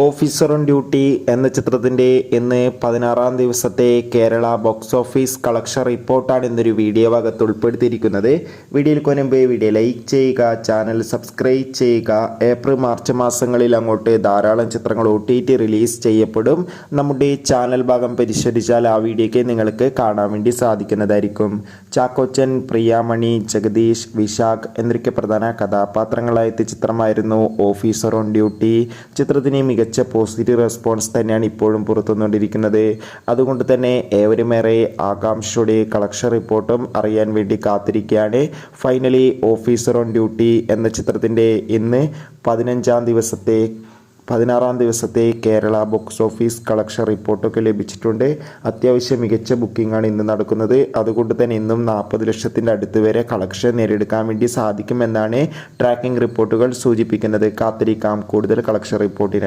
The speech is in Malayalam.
ഓഫീസർ ഓൺ ഡ്യൂട്ടി എന്ന ചിത്രത്തിന്റെ ഇന്ന് പതിനാറാം ദിവസത്തെ കേരള ബോക്സ് ഓഫീസ് കളക്ഷൻ റിപ്പോർട്ടാണ് ഇന്നൊരു വീഡിയോ ഭാഗത്ത് ഉൾപ്പെടുത്തിയിരിക്കുന്നത്. വീഡിയോയിൽ കൊനുമ്പ് വീഡിയോ ലൈക്ക് ചെയ്യുക ചാനൽ സബ്സ്ക്രൈബ് ചെയ്യുക. ഏപ്രിൽ മാർച്ച് മാസങ്ങളിൽ അങ്ങോട്ട് ധാരാളം ചിത്രങ്ങൾ ഒ റിലീസ് ചെയ്യപ്പെടും. നമ്മുടെ ചാനൽ ഭാഗം പരിശോധിച്ചാൽ ആ വീഡിയോയ്ക്ക് നിങ്ങൾക്ക് കാണാൻ വേണ്ടി സാധിക്കുന്നതായിരിക്കും. ചാക്കോച്ചൻ പ്രിയാമണി ജഗദീഷ് വിശാഖ് എന്നൊക്കെ പ്രധാന കഥാപാത്രങ്ങളായ ചിത്രമായിരുന്നു ഓഫീസർ ഓൺ ഡ്യൂട്ടി. ചിത്രത്തിന് മികച്ച പോസിറ്റീവ് റെസ്പോൺസ് തന്നെയാണ് ഇപ്പോഴും പുറത്തുനിന്നുകൊണ്ടിരിക്കുന്നത്. അതുകൊണ്ട് തന്നെ ഏവരുമേറെ ആകാംക്ഷയുടെ കളക്ഷൻ റിപ്പോർട്ടും അറിയാൻ വേണ്ടി കാത്തിരിക്കുകയാണ്. ഫൈനലി ഓഫീസർ ഓൺ ഡ്യൂട്ടി എന്ന ചിത്രത്തിന്റെ ഇന്ന് പതിനഞ്ചാം ദിവസത്തെ പതിനാറാം ദിവസത്തെ കേരള ബോക്സ് ഓഫീസ് കളക്ഷൻ റിപ്പോർട്ടൊക്കെ ലഭിച്ചിട്ടുണ്ട്. അത്യാവശ്യം മികച്ച ബുക്കിംഗാണ് ഇന്ന് നടക്കുന്നത്. അതുകൊണ്ട് തന്നെ ഇന്നും നാൽപ്പത് ലക്ഷത്തിന്റെ അടുത്ത് വരെ കളക്ഷൻ നേടിയെടുക്കാൻ വേണ്ടി സാധിക്കുമെന്നാണ് ട്രാക്കിംഗ് റിപ്പോർട്ടുകൾ സൂചിപ്പിക്കുന്നത്. കാത്തിരിക്കാം. കൂടുതൽ കളക്ഷൻ റിപ്പോർട്ടിനായി